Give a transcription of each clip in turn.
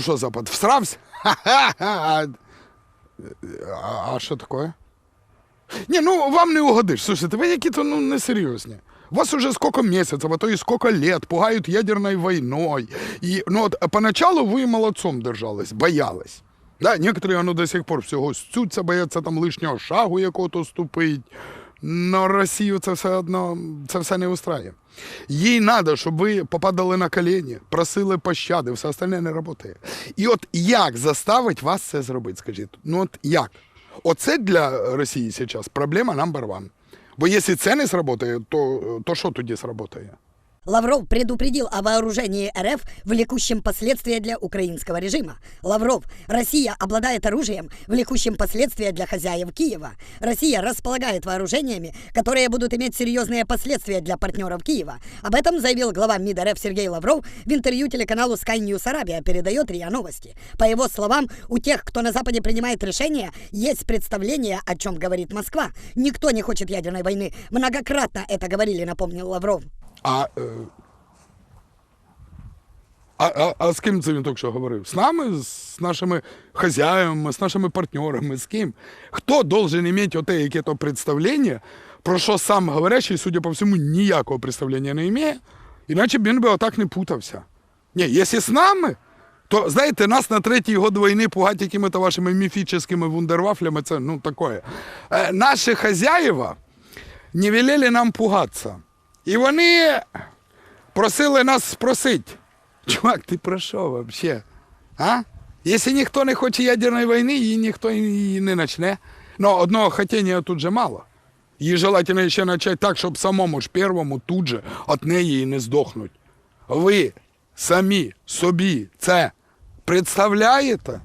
Ну що, Запад, всрався? А, що таке? Ні, ну вам не угодиш. Слушайте, ви які-то ну, несерйозні. Вас уже сколько месяцев, а то и сколько лет пугают ядерной войной. И, ну, от, поначалу ви молодцом держались, боялись. Да, некоторые ну, до сих пор всього стються, бояться там лишнього шагу якого-то ступить. Но Росію це все одно це все не устрає. Їй треба, щоб ви попадали на коліні, просили пощади, все остальне не працює. І от як заставить вас це зробити, скажіть? Ну от як? Оце для Росії зараз проблема number one. Бо якщо це не сработає, то, то що тоді сработає? Лавров предупредил о вооружении РФ, влекущем последствия для украинского режима. Лавров, Россия обладает оружием, влекущим последствия для хозяев Киева. Россия располагает вооружениями, которые будут иметь серьезные последствия для партнеров Киева. Об этом заявил глава МИД РФ Сергей Лавров в интервью телеканалу Sky News Arabia, передает РИА Новости. По его словам, у тех, кто на Западе принимает решения, есть представление, о чем говорит Москва. Никто не хочет ядерной войны. Многократно это говорили, напомнил Лавров. А, е, а, а, а з ким це він тільки що говорив? З нами, з нашими хазяївами, з нашими партнерами, з ким? Хто должен мати оте яке-то представлення, про що сам говорящий, судя по всьому, ніякого представлення не має, іначе він би отак не путався. Ні, якщо з нами, то, знаєте, нас на третій год війни пугати якими-то вашими міфічними вундервафлями, це, ну, таке. Е, наші хазяїва не велели нам пугатися. І вони просили нас спросити, чувак, ти про що вообще? А? Якщо ніхто не хоче ядерної війни, її ніхто і не почне. Но одного хотіння тут же мало. Її желательно ще почати так, щоб самому ж первому тут же від неї і не здохнуть. Ви самі собі це представляєте?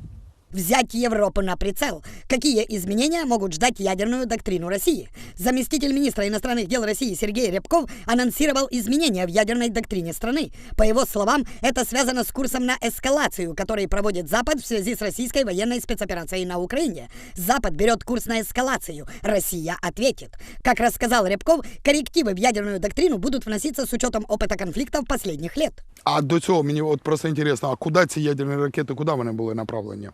взять Европу на прицел. Какие изменения могут ждать ядерную доктрину России? Заместитель министра иностранных дел России Сергей Рябков анонсировал изменения в ядерной доктрине страны. По его словам, это связано с курсом на эскалацию, который проводит Запад в связи с российской военной спецоперацией на Украине. Запад берет курс на эскалацию. Россия ответит. Как рассказал Рябков, коррективы в ядерную доктрину будут вноситься с учетом опыта конфликтов последних лет. А до цього мені от просто інтересно, а куди ці ядерні ракети, куди вони були направлені?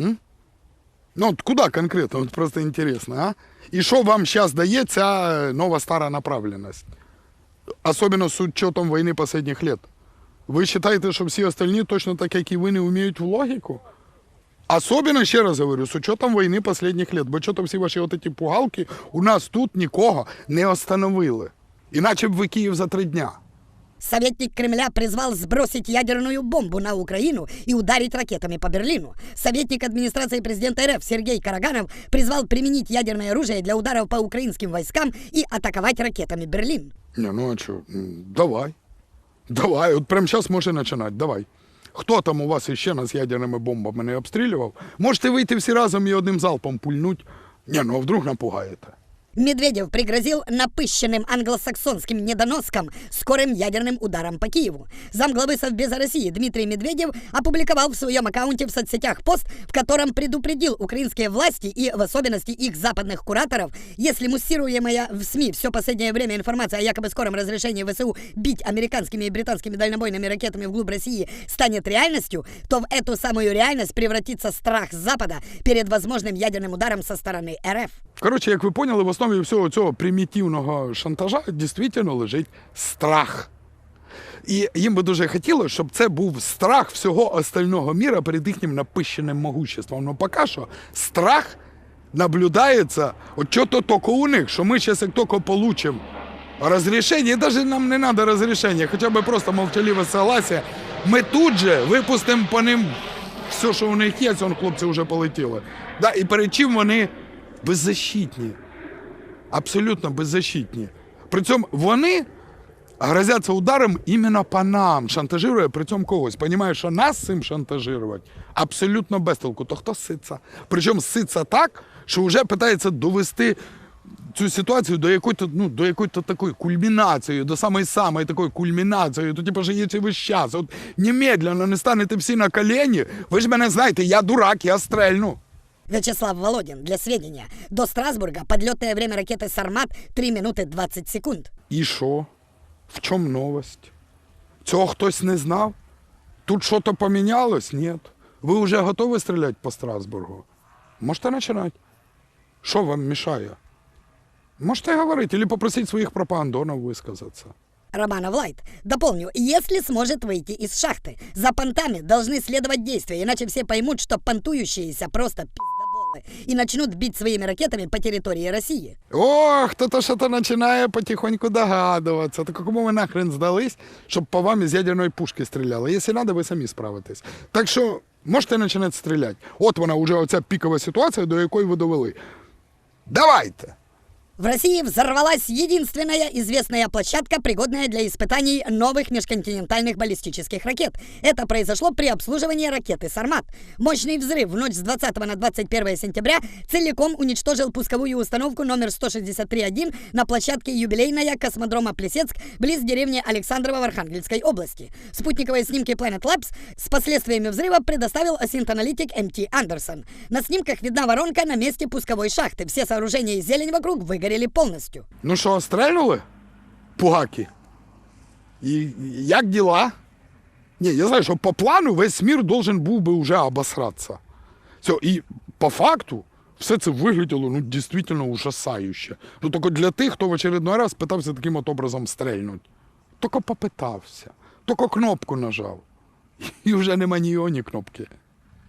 М? Ну, от куди конкретно? От просто інтересно, а? І що вам зараз дає ця е, нова стара направленість? Особенно з учетом війни останніх лет. Ви вважаєте, що всі остальні точно так, як і ви, не вміють в логіку? Особенно, ще раз говорю, з учетом війни останніх лет, бо що всі ваші ці пугалки у нас тут нікого не остановили. Іначе б ви Київ за три дня. Советник Кремля призвал сбросить ядерную бомбу на Украину и ударить ракетами по Берлину. Советник администрации президента РФ Сергей Караганов призвал применить ядерное оружие для ударов по украинским войскам и атаковать ракетами Берлин. Не, ну а що? М, Давай. Давай, от прямо зараз може починати, давай. Хто там у вас іще нас ядерними бомбами не обстрілював? Можете вийти всі разом і одним залпом пульнуть. Ні, ну а вдруг напугаєте. Медведев пригрозил напыщенным англосаксонским недоноскам скорым ядерным ударом по Киеву. Замглавы Совбеза России Дмитрий Медведев опубликовал в своем аккаунте в соцсетях пост, в котором предупредил украинские власти и в особенности их западных кураторов, если муссируемая в СМИ все последнее время информация о якобы скором разрешении ВСУ бить американскими и британскими дальнобойными ракетами вглубь России станет реальностью, то в эту самую реальность превратится страх Запада перед возможным ядерным ударом со стороны РФ. Коротше, як ви поняли, в основі всього цього примітивного шантажа дійсно лежить страх. І їм би дуже хотілося, щоб це був страх всього остального міра перед їхнім напищеним могуществом. Ну поки що страх наблюдається от чого-то тільки у них, що ми зараз як тільки получимо розрішення, і навіть нам не треба розрішення, хоча б просто молчаливе согласие, ми тут же випустимо по ним все, що у них є, он хлопці вже полетіли. Да, і перед чим вони беззащитні. Абсолютно беззащитні. При цьому вони грозяться ударом іменно по нам, шантажирує при цьому когось. Понімаєш, що нас цим шантажувати абсолютно без толку. То хто ситься? Причому ситься так, що вже питається довести цю ситуацію до якої-то ну, до якої-то такої кульмінації, до самої самої такої кульмінації, то типу живете весь час. От немедленно не станете всі на колені. Ви ж мене знаєте, я дурак, я стрельну. Вячеслав Володин, для сведения, до Страсбурга подлетное время ракеты «Сармат» 3 минуты 20 секунд. І що? В чому новость? Цього хтось не знав? Тут щось помінялось? Ні. Ви вже готові стріляти по Страсбургу? Можете починати. Що вам мішає? Можете говорити, або попросити своїх пропагандонів висказатися. Романов Лайт. Дополню, если сможет выйти из шахты. За понтами должны следовать действия, иначе все поймут, что понтующиеся просто пиздоболы И начнут бить своими ракетами по территории России. О, хто-то що-то починає потихоньку догадуватися. Так кому ви нахрен сдались, щоб по вам из ядерної пушки стріляли? Якщо треба, ви самі справитесь. Так що можете починати стріляти. От вона вже оця пікова ситуація, до якої ви довели. Давайте! В России взорвалась единственная известная площадка, пригодная для испытаний новых межконтинентальных баллистических ракет. Это произошло при обслуживании ракеты «Сармат». Мощный взрыв в ночь с 20 на 21 сентября целиком уничтожил пусковую установку номер 163-1 на площадке юбилейная космодрома Плесецк близ деревни Александрово в Архангельской области. Спутниковые снимки Planet Labs с последствиями взрыва предоставил асинт-аналитик МТ Андерсон. На снимках видна воронка на месте пусковой шахты. Все сооружения и зелень вокруг выгорели полностью. Ну що, стрельнули? Пугаки? І як діла? Ні, я знаю, що по плану весь мір должен був би вже обосратися. Все, і по факту все це виглядало ну, дійсно ужасающе. Ну, тільки для тих, хто в очередной раз питався таким от образом стрельнути. Тільки попитався, тільки кнопку нажав. І вже нема ні його, кнопки.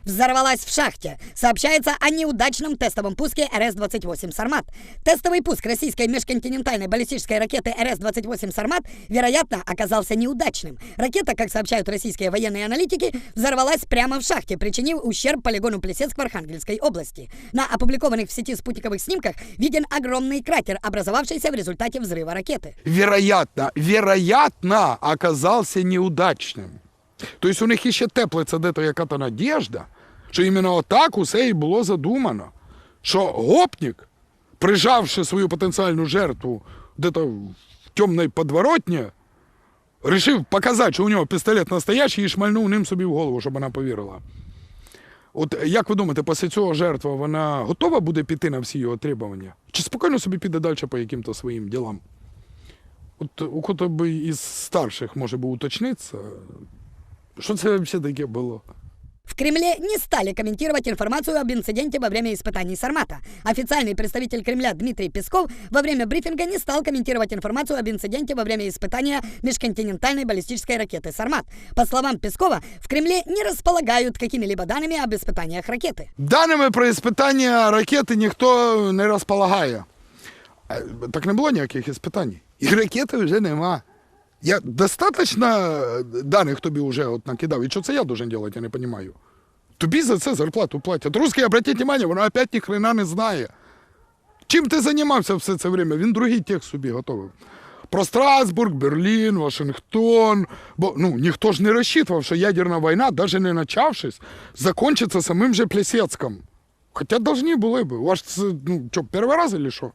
Взорвалась в шахте. Сообщается о неудачном тестовом пуске РС-28 «Сармат». Тестовый пуск российской межконтинентальной баллистической ракеты РС-28 «Сармат» вероятно оказался неудачным. Ракета, как сообщают российские военные аналитики, взорвалась прямо в шахте, причинив ущерб полигону Плесецк в Архангельской области. На опубликованных в сети спутниковых снимках виден огромный кратер, образовавшийся в результате взрыва ракеты. вероятно, вероятно, оказался неудачним. Тобто у них іще теплиться де-то яка-то надіжда, що іменно отак усе і було задумано. Що гопник, прижавши свою потенціальну жертву де-то в темній подворотні, решив показати, що у нього пістолет настоящий і шмальнув ним собі в голову, щоб вона повірила. От як ви думаєте, після цього жертва вона готова буде піти на всі його требування? Чи спокійно собі піде далі по яким-то своїм ділам? От у кого би із старших може би уточнитися, що це взагалі таке було? В Кремле не стали комментировать информацию об инциденте во время испытаний «Сармата». Официальный представитель Кремля Дмитрий Песков во время брифинга не стал комментировать информацию об инциденте во время испытания межконтинентальной баллистической ракеты «Сармат». По словам Пескова, в Кремле не располагают какими-либо данными об испытаниях ракеты. Даними про іспитання ракети ніхто не розполагає. Е, Так не було ніяких іспитань. І ракети вже нема. Я достатньо даних тобі вже от накидав. І що це я должен робити, я не розумію. Тобі за це зарплату платять. Русський, обратіть увагу, воно опять ні хрена не знає. Чим ти займався все це время? Він другий текст собі готовив. Про Страсбург, Берлін, Вашингтон. Бо ну, ніхто ж не розчитував, що ядерна війна, навіть не почавшись, закончиться самим же Плесецком. Хоча должны були би. У вас це, ну, перший раз или що?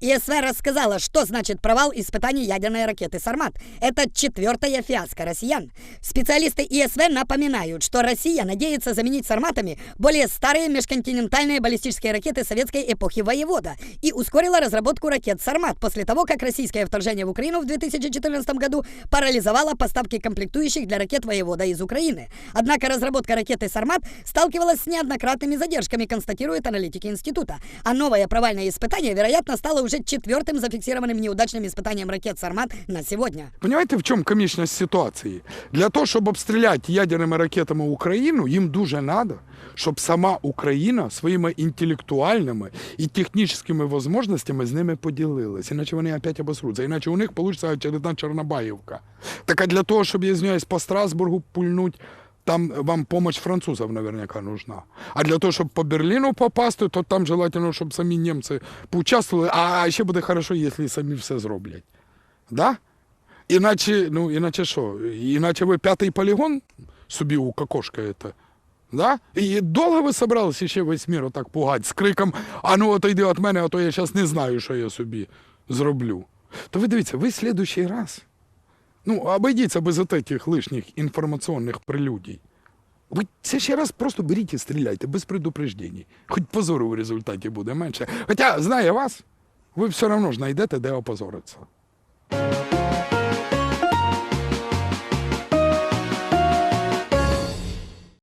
ИСВ рассказала, что значит провал испытаний ядерной ракеты «Сармат». Это четвертая фиаско россиян. Специалисты ИСВ напоминают, что Россия надеется заменить «Сарматами» более старые межконтинентальные баллистические ракеты советской эпохи «Воевода» и ускорила разработку ракет «Сармат» после того, как российское вторжение в Украину в 2014 году парализовало поставки комплектующих для ракет «Воевода» из Украины. Однако разработка ракеты «Сармат» сталкивалась с неоднократными задержками, констатируют аналитики института. А новое провальное испытание, вероятно, стало уже четвертым зафиксированным неудачным испытанием ракет «Сармат» на сегодня. Понимаєте, в чому комічність ситуації? Для того, щоб обстріляти ядерними ракетами Україну, їм дуже треба, щоб сама Україна своїми інтелектуальними і технічними можливостями з ними поділилась. Іначе вони опять обосруться. Іначе у них вийде очередна Чорнобаївка. Так а для того, щоб, я извиняюсь, по Страсбургу пульнуть, там вам помощь французов наверняка нужна. А для того, щоб по Берліну попасти, то там желательно, щоб самі німці поучаствували. А ще буде хорошо, якщо самі все зроблять. Да? Іначе, ну, іначе що? Іначе ви п'ятий полігон собі укокошкаєте. Да? І довго ви собралися ще весь мір отак пугати з криком, а ну отойди від мене, а то я зараз не знаю, що я собі зроблю. То ви дивіться, ви в раз. Ну, обійдіться без отих лишніх інформаційних прелюдій. Ви це ще раз просто беріть і стріляйте без предупреждень. Хоч позору в результаті буде менше. Хоча, знає вас, ви все одно знайдете, де опозоритися.